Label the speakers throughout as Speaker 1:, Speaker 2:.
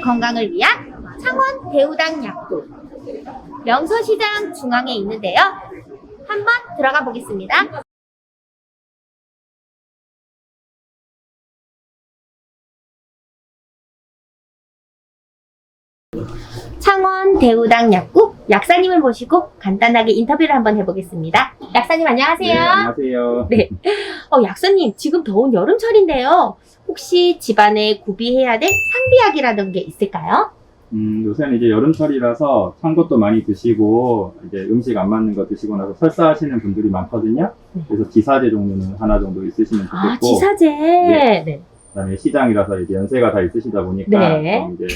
Speaker 1: 건강을 위한 창원 대우당 약국 명소시장 중앙에 있는데요. 한번 들어가 보겠습니다. 창원 대우당 약국 약사님을 모시고 간단하게 인터뷰를 한번 해보겠습니다. 약사님 안녕하세요.
Speaker 2: 네, 안녕하세요.
Speaker 1: 네. 어, 약사님, 지금 더운 여름철인데요. 혹시 집안에 구비해야 될 상비약이라던 게 있을까요?
Speaker 2: 음, 요새는 이제 여름철이라서 찬 것도 많이 드시고 이제 음식 안 맞는 거 드시고 나서 설사하시는 분들이 많거든요.
Speaker 1: 네.
Speaker 2: 그래서 지사제 종류는 하나 정도 있으시면 좋겠고,
Speaker 1: 아, 지사제. 네.
Speaker 2: 그다음에 시장이라서 이제 연세가 다 있으시다 보니까
Speaker 1: 네.
Speaker 2: 좀 이제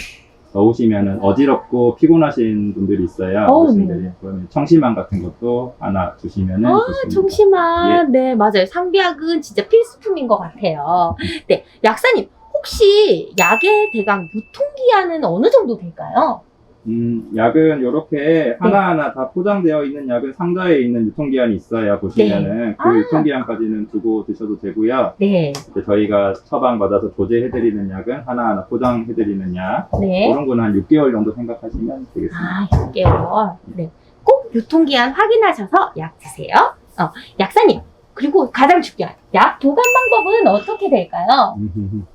Speaker 2: 더우시면은 어지럽고 피곤하신 분들이 있어요.
Speaker 1: 어우,
Speaker 2: 어르신들이. 그러면 청심환 같은 것도 하나 주시면은
Speaker 1: 아,
Speaker 2: 좋습니다.
Speaker 1: 정심한. 네, 맞아요. 상비약은 진짜 필수품인 것 같아요. 네. 약사님, 혹시 약의 대강 유통기한은 어느 정도 될까요?
Speaker 2: 음, 약은 이렇게 하나하나 다 포장되어 있는 약은 상자에 있는 유통기한이 있어요. 보시면은 그
Speaker 1: 아.
Speaker 2: 유통기한까지는 두고 드셔도 되고요.
Speaker 1: 네.
Speaker 2: 이제 저희가 처방 받아서 조제해드리는 약은 하나하나 포장해드리는 약
Speaker 1: 네.
Speaker 2: 그런 거는 한 6개월 정도 생각하시면 되겠습니다.
Speaker 1: 아, 6개월. 네. 꼭 유통기한 확인하셔서 약 드세요. 어, 약사님. 그리고 가장 중요한 약 보관 방법은 어떻게 될까요?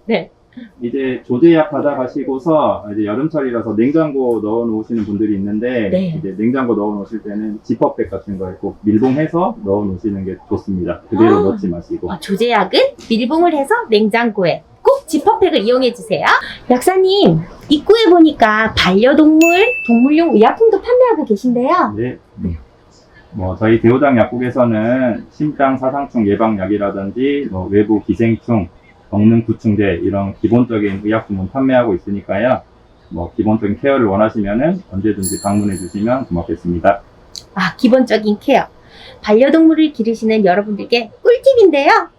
Speaker 1: 네.
Speaker 2: 이제 조제약 받아가시고서 이제 여름철이라서 냉장고 넣어 놓으시는 분들이 있는데
Speaker 1: 네.
Speaker 2: 이제 냉장고 넣어 놓으실 때는 지퍼백 같은 거에 꼭 밀봉해서 넣어 놓으시는 게 좋습니다. 그대로
Speaker 1: 아.
Speaker 2: 넣지 마시고.
Speaker 1: 어, 조제약은 밀봉을 해서 냉장고에 꼭 지퍼팩을 이용해 주세요. 약사님, 입구에 보니까 반려동물, 동물용 의약품도 판매하고 계신데요.
Speaker 2: 네. 뭐 저희 대우당 약국에서는 심장 사상충 예방약이라든지 뭐 외부 기생충, 먹는 구충제 이런 기본적인 의약품은 판매하고 있으니까요. 뭐 기본적인 케어를 원하시면은 언제든지 방문해 주시면 고맙겠습니다.
Speaker 1: 아, 기본적인 케어. 반려동물을 기르시는 여러분들께 꿀팁인데요.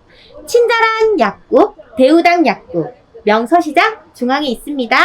Speaker 1: 친절한 약국, 대우당 약국, 명서시장 중앙에 있습니다.